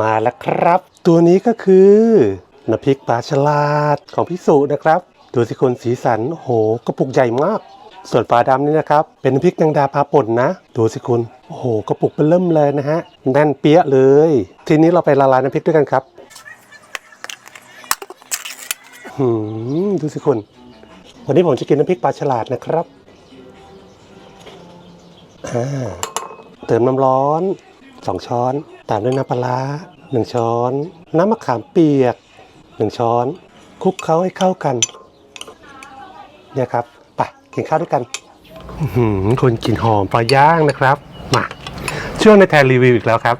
มาแล้วครับ ตัวนี้ก็คือน้ำพริกปลาฉลาดของพี่สุนะครับ ดูสิคุณสีสันโหกระปุกใหญ่มาก ส่วนฝาดำนี่นะครับ เป็นน้ำพริกแมงดาพาป่นนะ ดูสิคุณโอ้โหกระปุกเป็นเริ่มเลยนะฮะแน่นเปี้ยเลย ทีนี้เราไปละลายน้ำพริกด้วยกันครับหืมดูสิคุณวันนี้ผมจะกินน้ำพริกปลาฉลาดนะครับอ่าเติมน้ำร้อน 2 ช้อน ตามด้วยน้ำปลาร้า1ช้อน น้ำมะขามเปียก 1 ช้อนคลุกเคล้าให้เข้ากันเนี่ยครับไปกินข้าวด้วยกันคนกินหอมปลาย่างนะครับมาช่วงในแทนรีวิวอีกแล้วครับ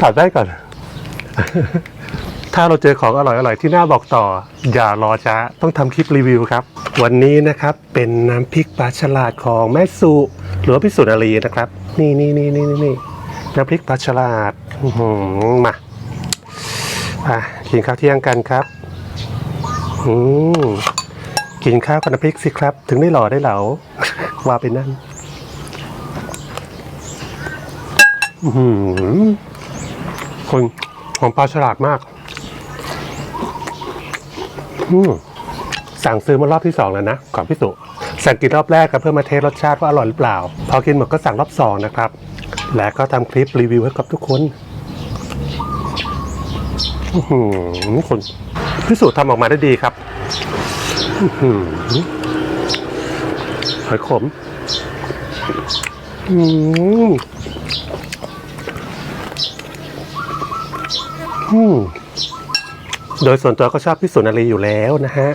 ตัดได้ก่อน ถ้าเราเจอของอร่อยๆที่น่าบอกต่อ อย่ารอช้าต้องทำคลิปรีวิวครับ วันนี้นะครับเป็นน้ำพริกปลาฉลาดของแม่สุหรือพี่สุนารีนะครับ นี่นี่นี่นี่นี่นี่น้ำพริกปลาฉลาดมาอะกินข้าวเที่ยงกันครับอืมกินข้าวกับน้ำพริกสิครับ ถึงได้หล่อได้เหลาว่าไปนั่นอื้อหือคนของปลาฉลาดมาก อืมสั่งซื้อมารอบที่สองแล้วนะก่อนพี่สุ สั่งกินรอบแรกก็เพื่อมาเทสรสชาติว่าอร่อยหรือเปล่า พอกินหมดก็สั่งรอบสองนะครับ และก็ทำคลิปรีวิวให้กับทุกคนอื้อหือคนพี่สุทำออกมาได้ดีครับหอยขมอืมอืมโดยส่วนตัวก็ชอบพี่สุนารีอยู่แล้วนะฮะ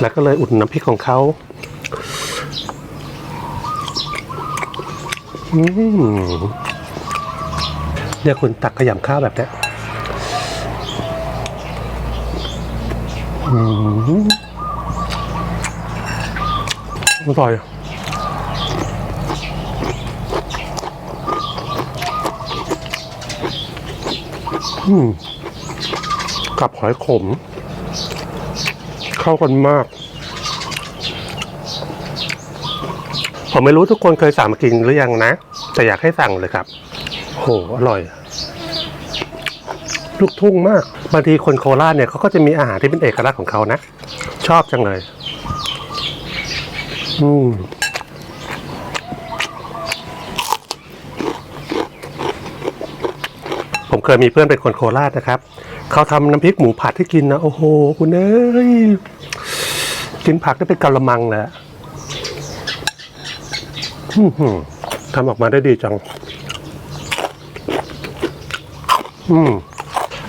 แล้วก็เลยอุดน้ำพริกของเขา อืมเนี่ยคุณตักขยำข้าวแบบเนี้ยอืมอร่อยอืมกับหอยขม เข้ากันมาก ผมไม่รู้ทุกคนเคยสั่งมากินหรือยังนะ แต่อยากให้สั่งเลยครับโหอร่อย ลูกทุ่งมาก บางทีคนโคราชเนี่ยเขาก็จะมีอาหารที่เป็นเอกลักษณ์ของเขานะ ชอบจังเลย อืมผมเคยมีเพื่อนเป็นคนโคราชนะครับ เขาทำน้ำพริกหมูผัดให้กินนะ โอ้โห คุณเอ้ย กินผักได้เป็นกะละมังเลยอะอื้อหือ ทำออกมาได้ดีจัง อืม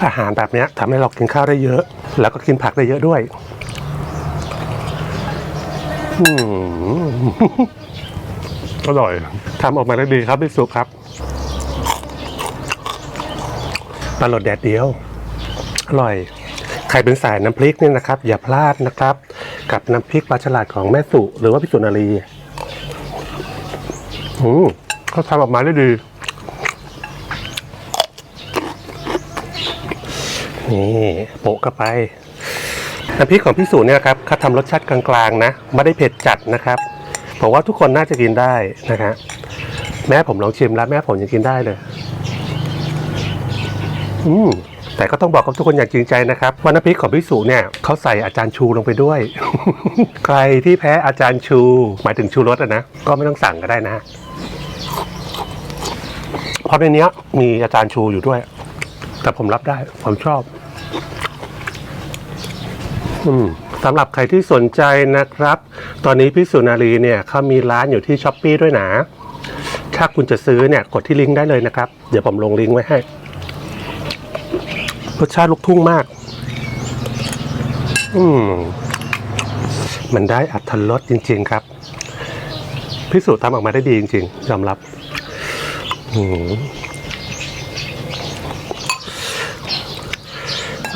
อาหารแบบเนี้ยทำให้เรากินข้าวได้เยอะ แล้วก็กินผักได้เยอะด้วย อืมอร่อยทำออกมาได้ดีครับพี่สุครับปลาหลดแดดเดียว อร่อย ใครเป็นสายน้ำพริกนี่นะครับ อย่าพลาดนะครับ กับน้ำพริกปลาฉลาดของแม่สุหรือว่าพี่สุนารี อืมเขาทำออกมาได้ดี นี่โปะเข้าไปน้ำพริกของพี่สุเนี่ยครับเขาทำรสชาติกลางๆนะ ไม่ได้เผ็ดจัดนะครับผมว่าทุกคนน่าจะกินได้นะครับแม่ผมลองชิมแล้วแม่ผมยังกินได้เลย อืม แต่ก็ต้องบอกกับทุกคนอย่างจริงใจนะครับว่าน้ำพริกของพี่สุเนี่ยเขาใส่อาจารย์ชูลงไปด้วย ใครที่แพ้อาจารย์ชู หมายถึงชูรสอะนะ ก็ไม่ต้องสั่งก็ได้นะเพราะในนี้มีอาจารย์ชูอยู่ด้วย แต่ผมรับได้ผมชอบ อืมสำหรับใครที่สนใจนะครับ ตอนนี้พี่สุนารีเนี่ยเขามีร้านอยู่ที่ช้อปปีด้วยนะ ถ้าคุณจะซื้อเนี่ยกดที่ลิงก์ได้เลยนะครับ เดี๋ยวผมลงลิงก์ไว้ให้ รสชาติลูกทุ่งมาก อืมมันได้อัตรสจริง ๆ ครับ พิสูจน์ทำออกมาได้ดีจริง ๆ ยอมรับ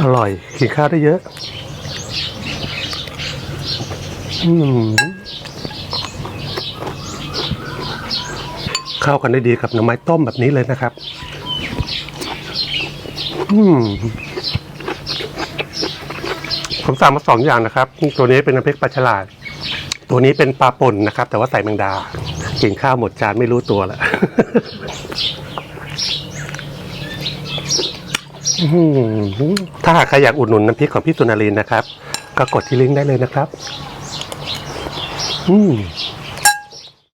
อร่อยกินข้าวได้เยอะอืมเข้ากันได้ดีกับหน่อไม้ต้มแบบนี้เลยนะครับ ผมสั่งมาสองอย่างนะครับตัวนี้เป็นน้ำพริกปลาฉลาด ตัวนี้เป็นปลาป่นนะครับ แต่ว่าใส่แมงดา กินข้าวหมดจานไม่รู้ตัวแล้วถ้าหากใครอยากอุดหนุนน้ำพริกของพี่สุนารีนนะครับ ก็กดที่ลิงก์ได้เลยนะครับ อืม